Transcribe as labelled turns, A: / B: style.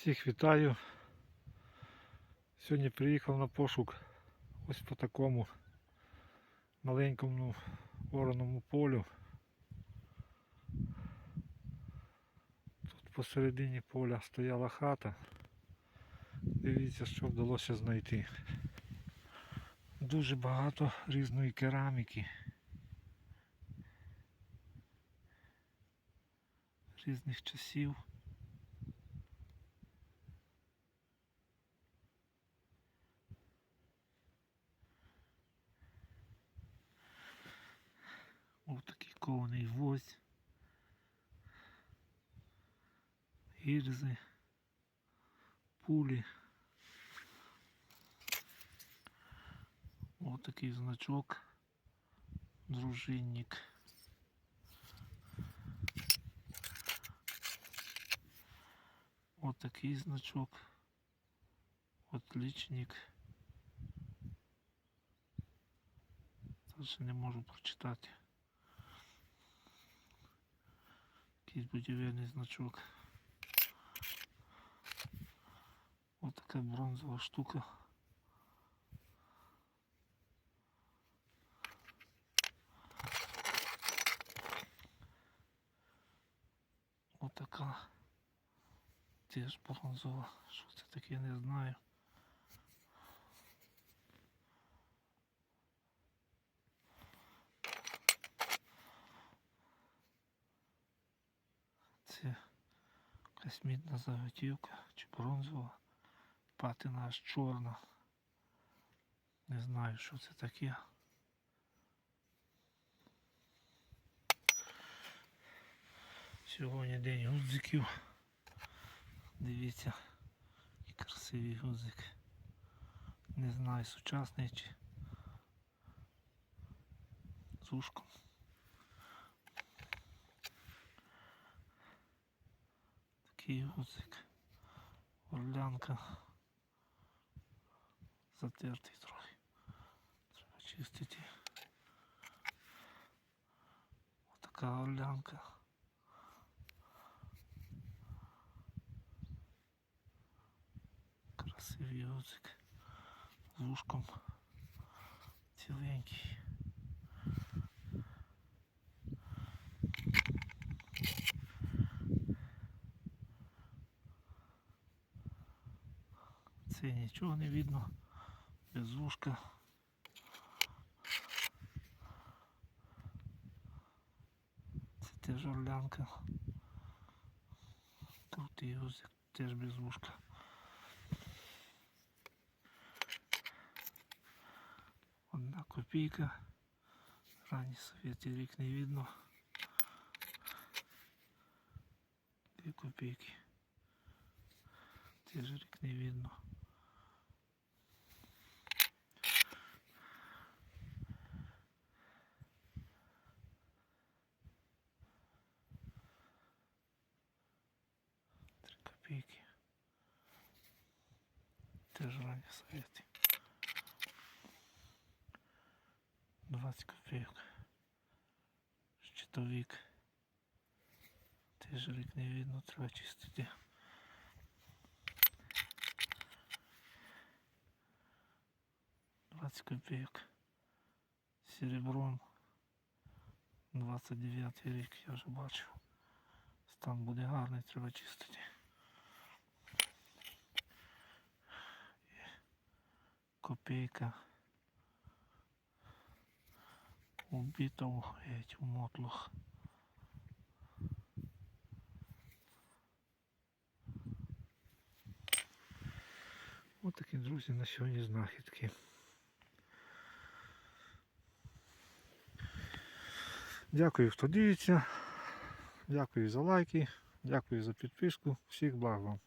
A: Всіх вітаю. Сьогодні приїхав на пошук ось по такому маленькому ораному полю. Тут посередині поля стояла хата. Дивіться, що вдалося знайти. Дуже багато різної кераміки. Різних часів. Ось такий кований гвоздь. Гільзи, пулі. Ось такий значок. Дружинник. Ось такий значок. Отличник. Даже не можу прочитати. Якийсь будівельний значок. Ось така бронзова штука. Ось така теж бронзова. Що це таке, не знаю. Це якась мідна заготівка чи бронзова. Патина аж чорна. Не знаю, що це таке. Сьогодні день гудзиків. Дивіться, який красивий гудзик. Не знаю, сучасний чи з ушком. Такий гудзик. Орлянка. Затертий трохи. Треба чистити. Отака орлянка. Красивий гудзик. З вушком. Ціленький. Це нічого не видно. Без вушка. Це теж орлянка. Крутий гузик, теж без вушка. Одна копійка. Ранній совєтський рік не видно. Дві копійки. Теж рік не видно. Три копійки. Теж ранні совєти. 20 копійок. Щитовик. Теж рік не видно, треба чистити. Копеек. Серебром. 29 рік, я вже бачив. Стан буде гарний, треба чистити. Копейка. Убитого этим мотлох. Ось такі, друзі, на сьогодні знахідки. Дякую, хто дивиться. Дякую за лайки, дякую за підписку. Всіх благ вам.